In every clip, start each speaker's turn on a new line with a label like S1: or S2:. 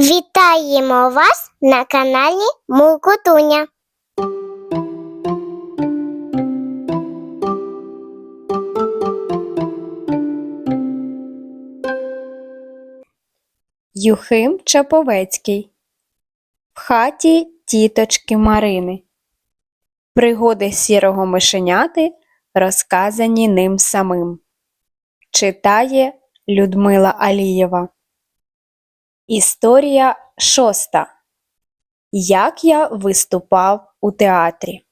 S1: Вітаємо вас на каналі Мулкутуня.
S2: Юхим Чаповецький В хаті тіточки Марини. Пригоди сірого мишеняти розказані ним самим. Читає Людмила Алієва. Історія шоста. Як я виступав у театрі.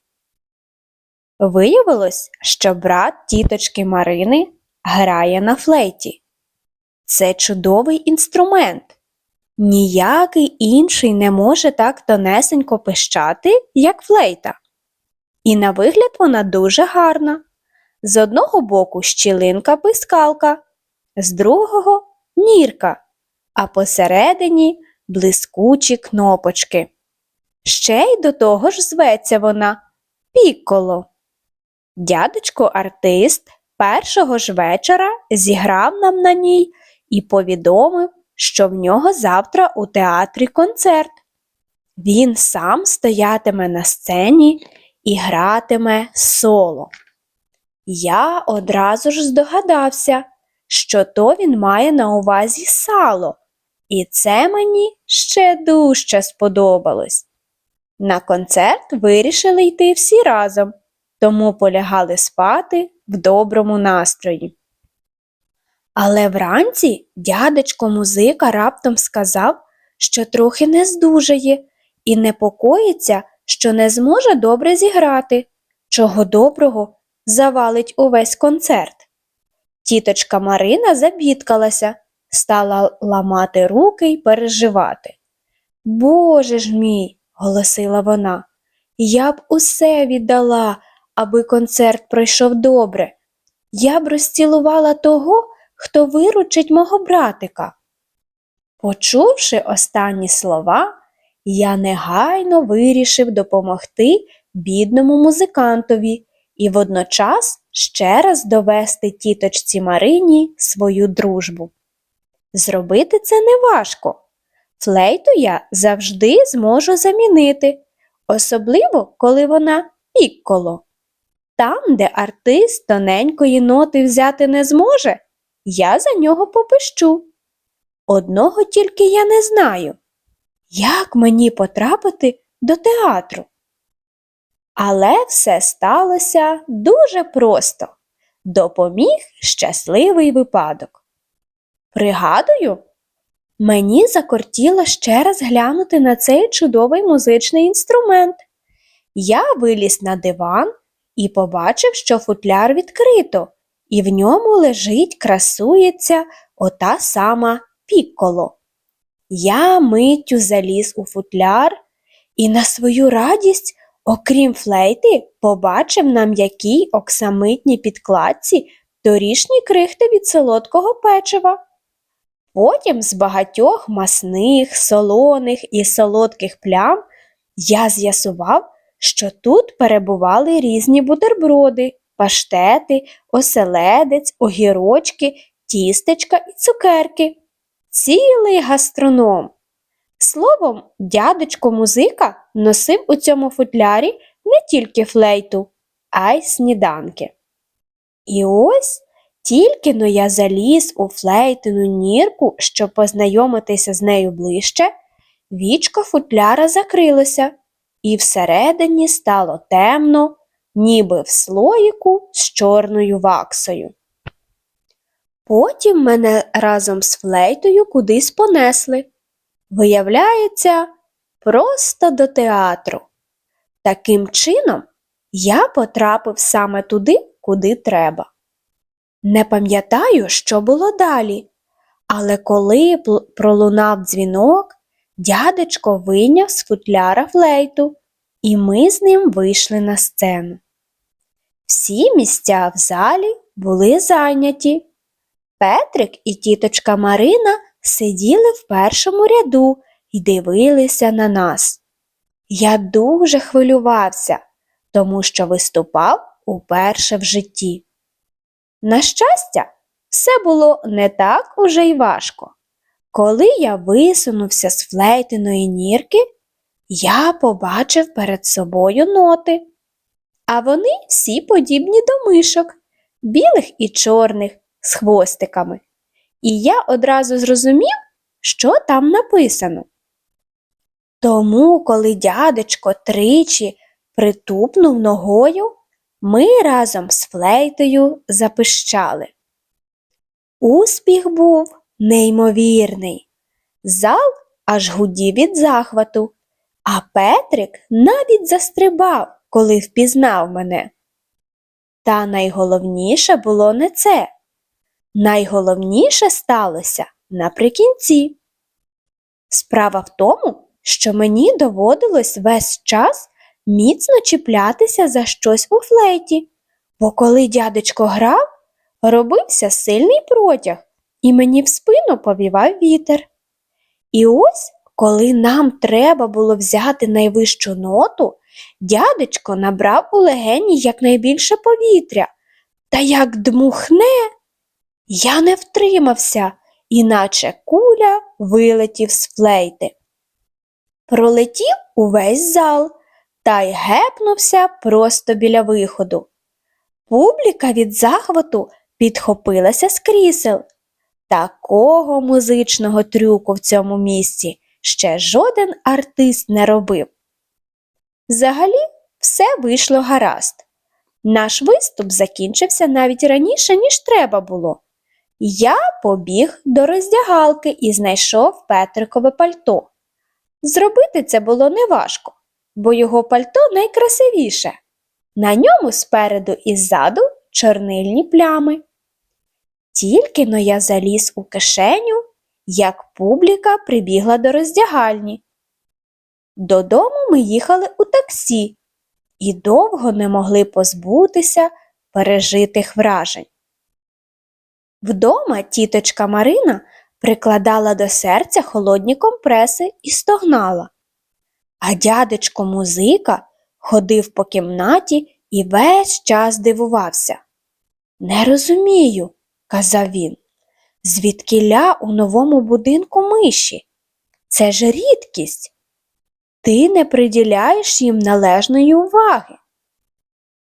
S2: Виявилось, що брат тіточки Марини грає на флейті. Це чудовий інструмент. Ніякий інший не може так тонесенько пищати, як флейта. І на вигляд вона дуже гарна. З одного боку щілинка пискалка, з другого нірка, а посередині блискучі кнопочки. Ще й до того ж зветься вона пікколо. Дядечко артист першого ж вечора зіграв нам на ній і повідомив, що в нього завтра у театрі концерт. Він сам стоятиме на сцені і гратиме соло. Я одразу ж здогадався, що то він має на увазі сало, і це мені ще дужче сподобалось. На концерт вирішили йти всі разом, тому полягали спати в доброму настрої. Але вранці дядечко музика раптом сказав, що трохи не здужає і непокоїться, що не зможе добре зіграти, чого доброго завалить увесь концерт. Тіточка Марина забідкалася, стала ламати руки й переживати. Боже ж мій, голосила вона, я б усе віддала, аби концерт пройшов добре. Я б розцілувала того, хто виручить мого братика. Почувши останні слова, я негайно вирішив допомогти бідному музикантові і водночас ще раз довести тіточці Марині свою дружбу. Зробити це неважко. Флейту я завжди зможу замінити, особливо коли вона пікколо. Там, де артист тоненької ноти взяти не зможе, я за нього попищу. Одного тільки я не знаю, як мені потрапити до театру. Але все сталося дуже просто. Допоміг щасливий випадок. Пригадую, мені закортіло ще раз глянути на цей чудовий музичний інструмент. Я виліз на диван і побачив, що футляр відкрито, і в ньому лежить, красується ота сама пікколо. Я миттю заліз у футляр і на свою радість, окрім флейти, побачив на м'якій оксамитній підкладці дорішні крихти від солодкого печива. Потім з багатьох масних, солоних і солодких плям я з'ясував, що тут перебували різні бутерброди, паштети, оселедець, огірочки, тістечка і цукерки. Цілий гастроном. Словом, дядечко музика носив у цьому футлярі не тільки флейту, а й сніданки. І ось тільки но я заліз у флейтину нірку, щоб познайомитися з нею ближче, вічко футляра закрилося, і всередині стало темно, ніби в слоїку з чорною ваксою. Потім мене разом з флейтою кудись понесли. Виявляється, просто до театру. Таким чином, я потрапив саме туди, куди треба. Не пам'ятаю, що було далі, але коли пролунав дзвінок, дядечко вийняв з футляра флейту, і ми з ним вийшли на сцену. Всі місця в залі були зайняті. Петрик і тіточка Марина сиділи в першому ряду і дивилися на нас. Я дуже хвилювався, тому що виступав уперше в житті. На щастя, все було не так уже й важко. Коли я висунувся з флейтиної нірки, я побачив перед собою ноти. А вони всі подібні до мишок, білих і чорних, з хвостиками. І я одразу зрозумів, що там написано. Тому, коли дядечко тричі притупнув ногою, ми разом з флейтою запищали. Успіх був неймовірний. Зал аж гудів від захвату, а Петрик навіть застрибав, коли впізнав мене. Та найголовніше було не це. Найголовніше сталося наприкінці. Справа в тому, що мені доводилось весь час міцно чіплятися за щось у флейті, бо коли дядечко грав, робився сильний протяг, і мені в спину повівав вітер. І ось, коли нам треба було взяти найвищу ноту, дядечко набрав у легені якнайбільше повітря, та як дмухне, я не втримався, іначе куля вилетів з флейти. Пролетів увесь зал та й гепнувся просто біля виходу. Публіка від захвату підхопилася з крісел. Такого музичного трюку в цьому місці ще жоден артист не робив. Взагалі, все вийшло гаразд. Наш виступ закінчився навіть раніше, ніж треба було. Я побіг до роздягалки і знайшов Петрикове пальто. Зробити це було неважко, бо його пальто найкрасивіше. На ньому спереду і ззаду чорнильні плями. Тільки но я заліз у кишеню, як публіка прибігла до роздягальні. Додому ми їхали у таксі і довго не могли позбутися пережитих вражень. Вдома тіточка Марина прикладала до серця холодні компреси і стогнала. А дядечко музика ходив по кімнаті і весь час дивувався. Не розумію, казав він, звідкиля у новому будинку миші. Це ж рідкість. Ти не приділяєш їм належної уваги.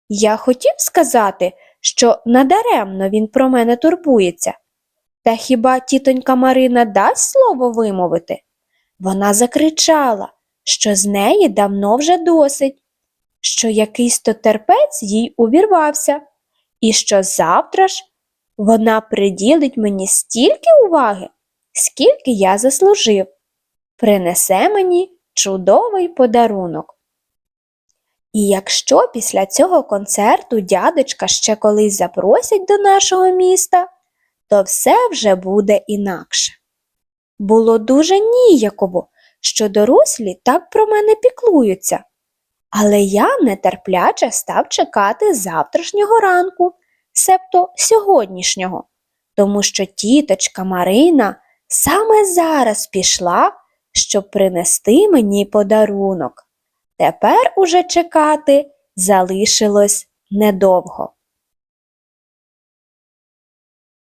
S2: Я хотів сказати, що надаремно він про мене турбується. Та хіба тітонька Марина дасть слово вимовити? Вона закричала, що з неї давно вже досить, що якийсь то терпець їй увірвався, і що завтра ж вона приділить мені стільки уваги, скільки я заслужив, принесе мені чудовий подарунок. І якщо після цього концерту дядечка ще колись запросять до нашого міста, то все вже буде інакше. Було дуже ніяково, що дорослі так про мене піклуються, але я нетерпляче став чекати завтрашнього ранку, себто сьогоднішнього, тому що тіточка Марина саме зараз пішла, щоб принести мені подарунок. Тепер уже чекати залишилось недовго.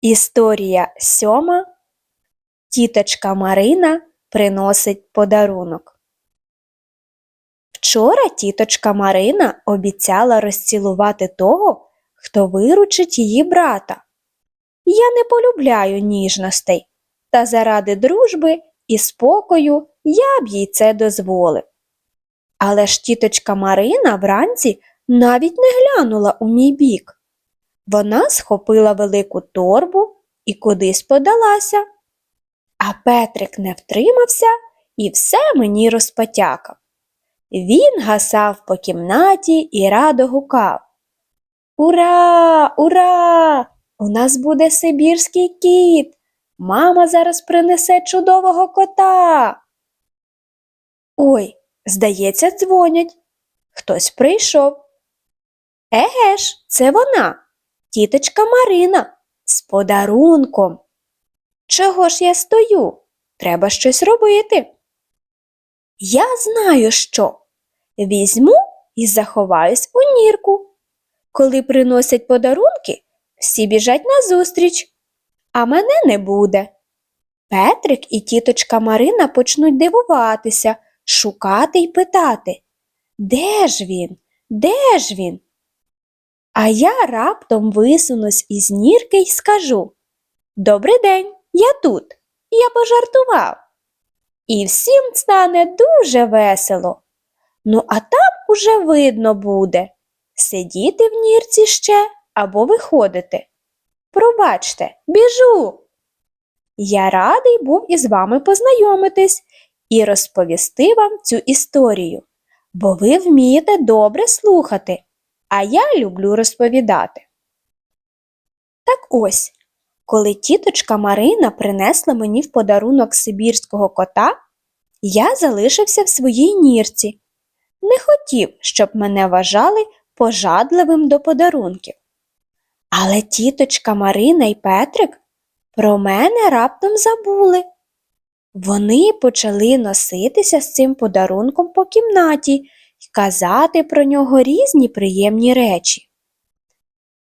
S2: Історія сьома. Тіточка Марина приносить подарунок. Вчора тіточка Марина обіцяла розцілувати того, хто виручить її брата. Я не полюбляю ніжностей, та заради дружби і спокою я б їй це дозволив. Але ж тіточка Марина вранці навіть не глянула у мій бік. Вона схопила велику торбу і кудись подалася. А Петрик не втримався і все мені розпотякав. Він гасав по кімнаті і радо гукав. Ура, ура! У нас буде сибірський кіт. Мама зараз принесе чудового кота. Ой, здається, дзвонять. Хтось прийшов. Еге ж, це вона, тіточка Марина, з подарунком. Чого ж я стою? Треба щось робити. Я знаю що. Візьму і заховаюсь у нірку. Коли приносять подарунки, всі біжать назустріч, а мене не буде. Петрик і тіточка Марина почнуть дивуватися, шукати й питати Де ж він? Де ж він? А я раптом висунусь із нірки й скажу Добрий день, я тут. Я пожартував. І всім стане дуже весело. Ну, а там уже видно буде сидіти в нірці ще або виходити. Пробачте, біжу. Я радий був із вами познайомитись і розповісти вам цю історію, бо ви вмієте добре слухати, а я люблю розповідати. Так ось, коли тіточка Марина принесла мені в подарунок сибірського кота, я залишився в своїй нірці. Не хотів, щоб мене вважали пожадливим до подарунків. Але тіточка Марина і Петрик про мене раптом забули. Вони почали носитися з цим подарунком по кімнаті й казати про нього різні приємні речі.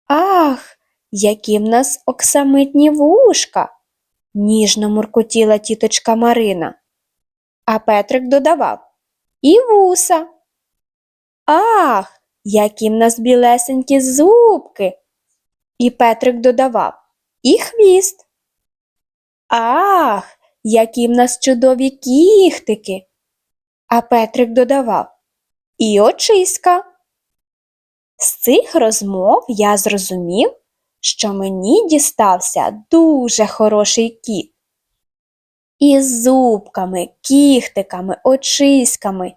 S2: Ах, які в нас оксамитні вушка, ніжно муркотіла тіточка Марина. А Петрик додавав і вуса. Ах, які в нас білесенькі зубки. І Петрик додавав і хвіст. Ах, які в нас чудові кіхтики. А Петрик додавав і очиська. З цих розмов я зрозумів, що мені дістався дуже хороший кіт. Із зубками, кіхтиками, очиськами,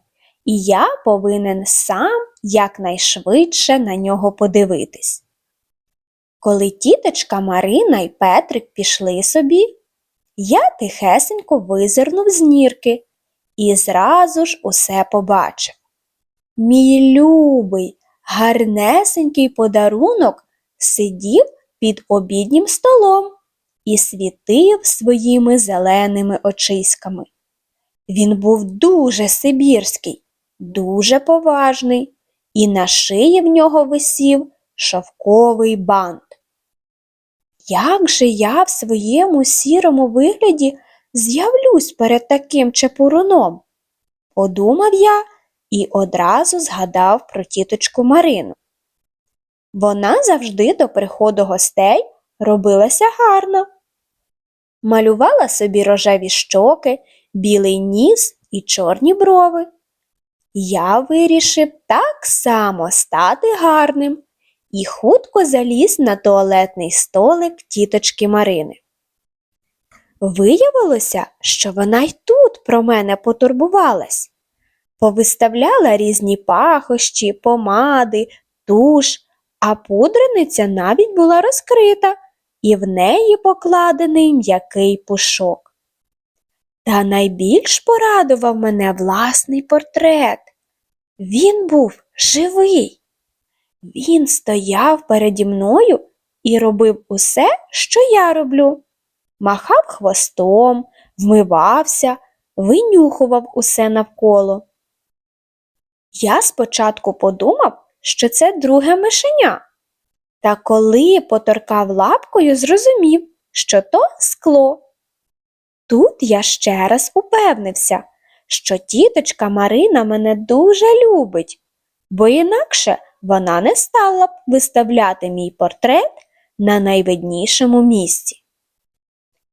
S2: і я повинен сам якнайшвидше на нього подивитись. Коли тіточка Марина і Петрик пішли собі, я тихесенько визирнув з нірки і зразу ж усе побачив. Мій любий, гарнесенький подарунок сидів під обіднім столом і світив своїми зеленими очиськами. Він був дуже сибірський, дуже поважний, і на шиї в нього висів шовковий бант. Як же я в своєму сірому вигляді з'явлюсь перед таким чепуруном? Подумав я і одразу згадав про тіточку Марину. Вона завжди до приходу гостей робилася гарно. Малювала собі рожеві щоки, білий ніс і чорні брови. Я вирішив так само стати гарним і хутко заліз на туалетний столик тіточки Марини. Виявилося, що вона й тут про мене потурбувалась. Повиставляла різні пахощі, помади, туш, а пудрениця навіть була розкрита, і в неї покладений м'який пушок. Та найбільш порадував мене власний портрет. Він був живий. Він стояв переді мною і робив усе, що я роблю. Махав хвостом, вмивався, винюхував усе навколо. Я спочатку подумав, що це друге мишеня. Та коли поторкав лапкою, зрозумів, що то скло. Тут я ще раз упевнився, що тіточка Марина мене дуже любить, бо інакше вона не стала б виставляти мій портрет на найвиднішому місці.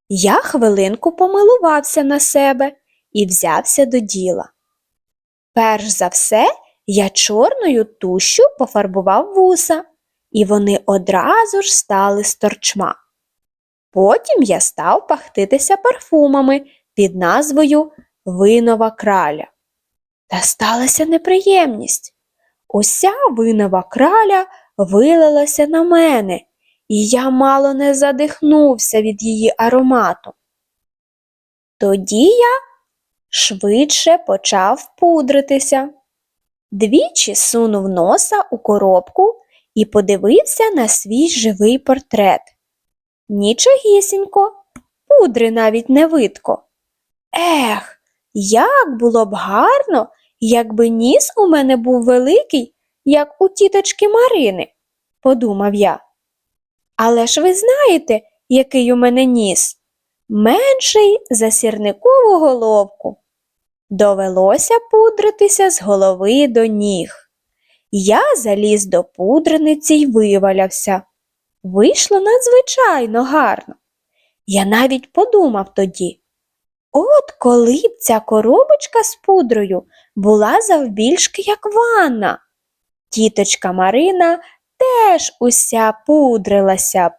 S2: Я хвилинку помилувався на себе і взявся до діла. Перш за все, я чорною тушю пофарбував вуса, і вони одразу ж стали з торчма. Потім я став пахтитися парфумами під назвою Винова краля. Та сталася неприємність. Уся винова краля вилилася на мене, і я мало не задихнувся від її аромату. Тоді я швидше почав пудритися. Двічі сунув носа у коробку і подивився на свій живий портрет. Нічогісінько, пудри навіть не видко. Ех, як було б гарно, якби ніс у мене був великий, як у тіточки Марини, подумав я. Але ж ви знаєте, який у мене ніс? менший за сірникову головку. Довелося пудритися з голови до ніг. Я заліз до пудрениці й вивалявся. Вийшло надзвичайно гарно. Я навіть подумав тоді. От коли б ця коробочка з пудрою була завбільшки, як ванна. Тіточка Марина теж уся пудрилася б.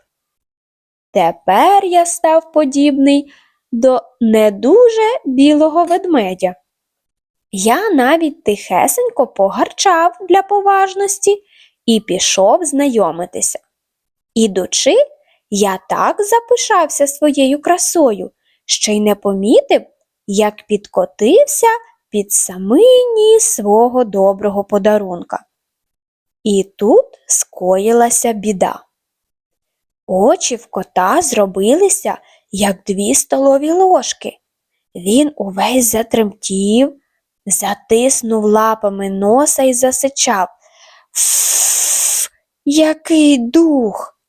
S2: Тепер я став подібний до не дуже білого ведмедя. Я навіть тихесенько погарчав для поважності і пішов знайомитися. Ідучи, я так запишався своєю красою, що й не помітив, як підкотився під самий ніс свого доброго подарунка. І тут скоїлася біда. Очі в кота зробилися, як дві столові ложки. Він увесь затремтів, затиснув лапами носа і засичав. Ф, який дух.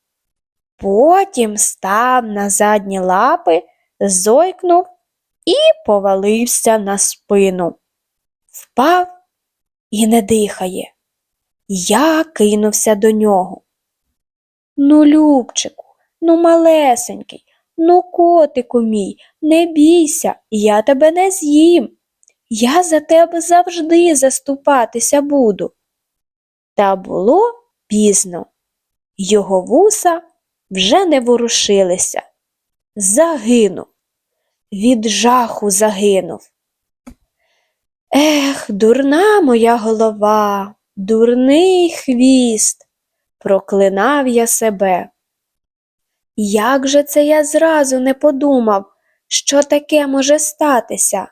S2: Потім став на задні лапи, зойкнув і повалився на спину. Впав і не дихає. Я кинувся до нього. Ну, Любчику, ну малесенький, ну котику мій, не бійся, я тебе не з'їм. Я за тебе завжди заступатися буду. Та було пізно. Його вуса вже не ворушилися. Загинув. Від жаху загинув. Ех, дурна моя голова, дурний хвіст, проклинав я себе. Як же це я зразу не подумав, що таке може статися?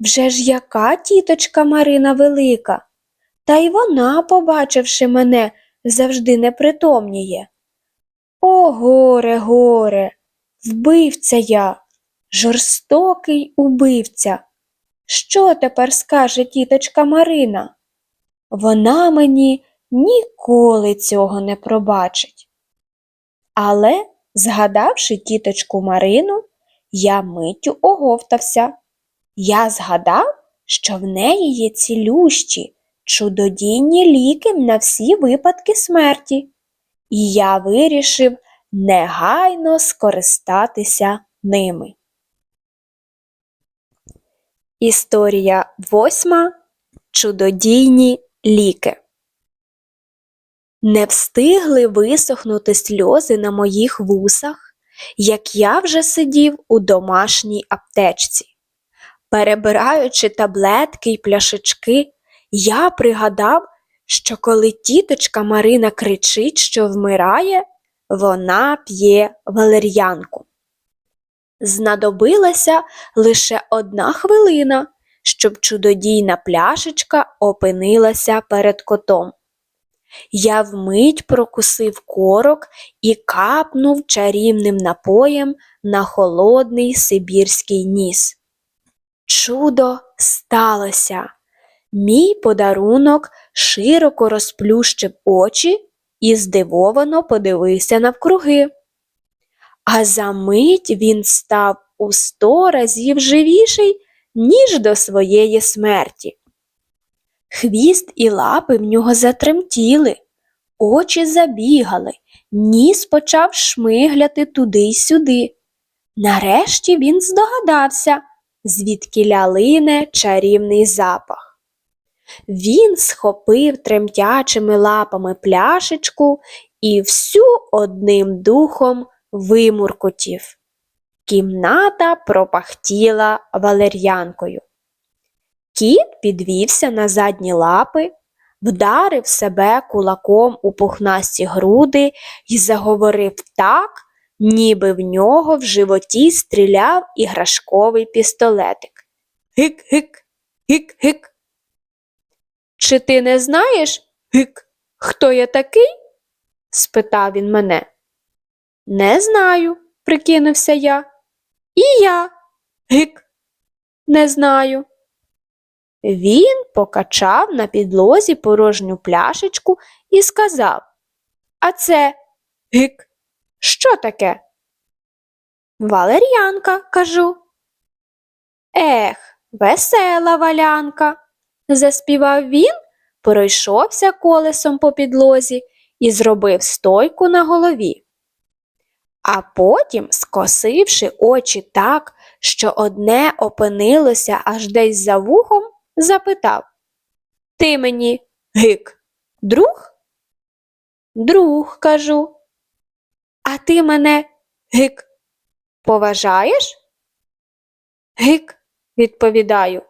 S2: Вже ж яка тіточка Марина велика, та й вона, побачивши мене, завжди непритомніє. О, горе, горе, вбивця я, жорстокий убивця. Що тепер скаже тіточка Марина? Вона мені ніколи цього не пробачить. Але, згадавши тіточку Марину, я миттю оговтався. Я згадав, що в неї є цілющі, чудодійні ліки на всі випадки смерті, і я вирішив негайно скористатися ними. Історія восьма. Чудодійні ліки. Не встигли висохнути сльози на моїх вусах, як я вже сидів у домашній аптечці. Перебираючи таблетки й пляшечки, я пригадав, що коли тіточка Марина кричить, що вмирає, вона п'є валер'янку. Знадобилася лише одна хвилина, щоб чудодійна пляшечка опинилася перед котом. Я вмить прокусив корок і капнув чарівним напоєм на холодний сибірський ніс. Чудо сталося. Мій подарунок широко розплющив очі і здивовано подивився навкруги. А за мить він став у сто разів живіший, ніж до своєї смерті. Хвіст і лапи в нього затремтіли, очі забігали, ніс почав шмигляти туди й сюди. Нарешті він здогадався, звідки лине чарівний запах. Він схопив тремтячими лапами пляшечку і всю одним духом вимуркотів. Кімната пропахтіла валер'янкою. Кіт підвівся на задні лапи, вдарив себе кулаком у пухнасті груди і заговорив так, ніби в нього в животі стріляв іграшковий пістолетик. Гик-гик, гик-гик. Чи ти не знаєш, гик, хто я такий? спитав він мене. Не знаю, прикинувся я. І я. Гик. Не знаю. Він покачав на підлозі порожню пляшечку і сказав А це гик. Що таке? Валер'янка, кажу. Ех, весела валянка, заспівав він, пройшовся колесом по підлозі і зробив стойку на голові. А потім, скосивши очі так, що одне опинилося аж десь за вухом, запитав Ти мені, гик, друг? Друг, кажу. А ти мене, гик, поважаєш? Гик, відповідаю,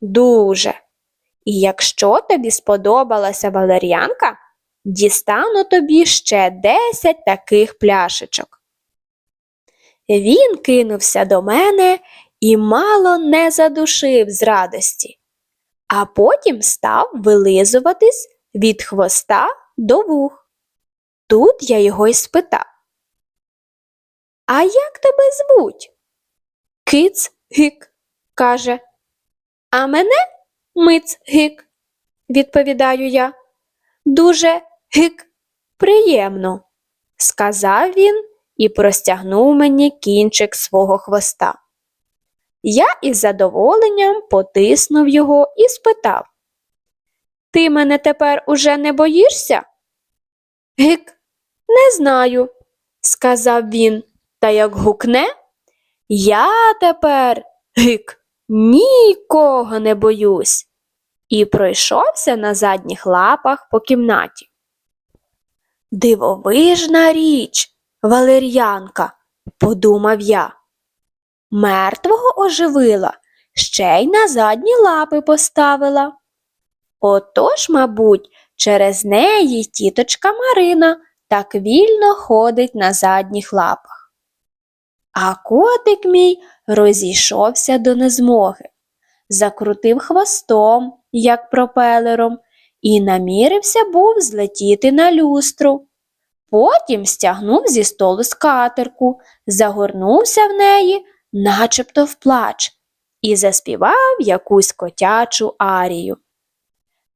S2: дуже. І якщо тобі сподобалася валер'янка, дістану тобі ще десять таких пляшечок. Він кинувся до мене і мало не задушив з радості, а потім став вилизуватись від хвоста до вух. Тут я його й спитав. А як тебе звуть? Киц гик, каже. А мене миц гик, відповідаю я. Дуже гик, приємно, сказав він і простягнув мені кінчик свого хвоста. Я із задоволенням потиснув його і спитав Ти мене тепер уже не боїшся? Гик, не знаю, сказав він, та як гукне, я тепер, гик, нікого не боюсь. І пройшовся на задніх лапах по кімнаті. Дивовижна річ, валер'янка, подумав я. Мертвого оживила, ще й на задні лапи поставила. Отож, мабуть, через неї тіточка Марина так вільно ходить на задніх лапах. А котик мій розійшовся до незмоги, закрутив хвостом, як пропелером, і намірився був злетіти на люстру. Потім стягнув зі столу скатерку, загорнувся в неї, начебто в плач, і заспівав якусь котячу арію.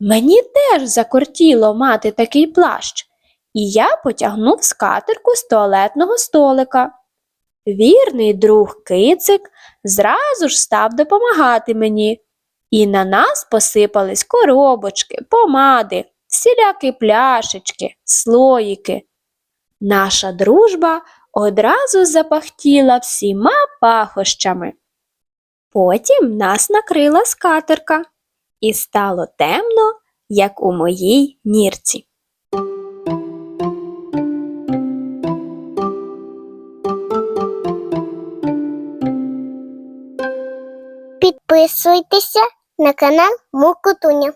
S2: Мені теж закортіло мати такий плащ, і я потягнув скатерку з туалетного столика. Вірний друг кицик зразу ж став допомагати мені, і на нас посипались коробочки, помади, всілякі пляшечки, слоїки. Наша дружба одразу запахтіла всіма пахощами. Потім нас накрила скатерка, і стало темно, як у моїй нірці.
S1: Підписуйтеся на канал Мукутуня.